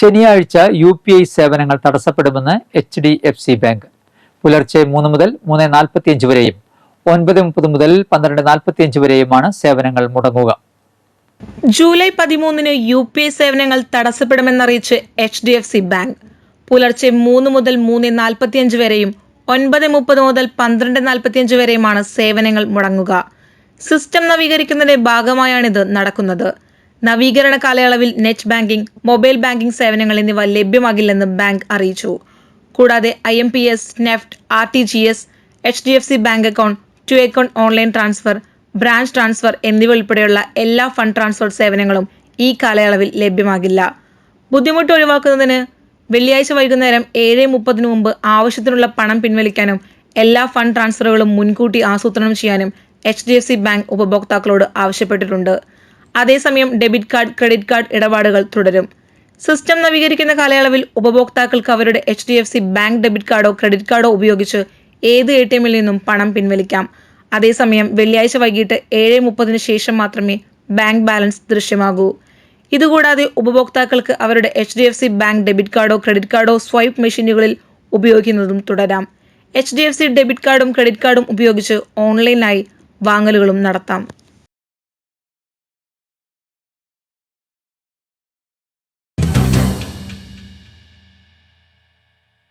ശനിയാഴ്ച U P I സേവനങ്ങൾ തടസ്സപ്പെടുമെന്ന് H D F C bank. പുലർച്ചെ മൂന്ന് മുതൽ മൂന്ന് നാൽപ്പത്തിയഞ്ച് വരെയും ഒൻപത് മുപ്പത് മുതൽ പന്ത്രണ്ട് നാൽപ്പത്തിയഞ്ച് വരെയുമാണ് സേവനങ്ങൾ മുടങ്ങുക. ജൂലൈ പതിമൂന്നിന് യു പി ഐ സേവനങ്ങൾ തടസ്സപ്പെടുമെന്നറിയിച്ച് H D F C bank. പുലർച്ചെ മൂന്ന് മുതൽ മൂന്ന് നാൽപ്പത്തിയഞ്ച് വരെയും ഒൻപത് മുപ്പത് മുതൽ പന്ത്രണ്ട് നാൽപ്പത്തിയഞ്ച് വരെയുമാണ് സേവനങ്ങൾ മുടങ്ങുക. സിസ്റ്റം നവീകരിക്കുന്നതിന്റെ ഭാഗമായാണിത് നടക്കുന്നത്. നവീകരണ കാലയളവിൽ നെറ്റ് ബാങ്കിംഗ് മൊബൈൽ ബാങ്കിംഗ് സേവനങ്ങൾ എന്നിവ ലഭ്യമാകില്ലെന്ന് ബാങ്ക് അറിയിച്ചു. കൂടാതെ I M P S NEFT R T G S H D F C bank account to account online transfer branch transfer എന്നിവ ഉൾപ്പെടെയുള്ള എല്ലാ ഫണ്ട് ട്രാൻസ്ഫർ സേവനങ്ങളും ഈ കാലയളവിൽ ലഭ്യമാകില്ല. ബുദ്ധിമുട്ട് ഒഴിവാക്കുന്നതിന് വെള്ളിയാഴ്ച വൈകുന്നേരം ഏഴ് മുപ്പതിനു മുമ്പ് ആവശ്യത്തിനുള്ള പണം പിൻവലിക്കാനും എല്ലാ ഫണ്ട് ട്രാൻസ്ഫറുകളും മുൻകൂട്ടി ആസൂത്രണം ചെയ്യാനും H D F C bank ഉപഭോക്താക്കളോട് ആവശ്യപ്പെട്ടിട്ടുണ്ട്. അതേസമയം ഡെബിറ്റ് കാർഡ് ക്രെഡിറ്റ് കാർഡ് ഇടപാടുകൾ തുടരും. സിസ്റ്റം നവീകരിക്കുന്ന കാലയളവിൽ ഉപഭോക്താക്കൾക്ക് അവരുടെ H D F C bank debit കാർഡോ ക്രെഡിറ്റ് കാർഡോ ഉപയോഗിച്ച് ഏത് എ ടി എമ്മിൽ നിന്നും പണം പിൻവലിക്കാം. അതേസമയം വെള്ളിയാഴ്ച വൈകിട്ട് ഏഴ് മുപ്പതിന് ശേഷം മാത്രമേ ബാങ്ക് ബാലൻസ് ദൃശ്യമാകൂ. ഇതുകൂടാതെ ഉപഭോക്താക്കൾക്ക് അവരുടെ H D F C bank debit കാർഡോ ക്രെഡിറ്റ് കാർഡോ സ്വൈപ്പ് മെഷീനുകളിൽ ഉപയോഗിക്കുന്നതും തുടരാം. H D F C debit കാർഡും ക്രെഡിറ്റ് കാർഡും ഉപയോഗിച്ച് ഓൺലൈനായി വാങ്ങലുകളും നടത്താം.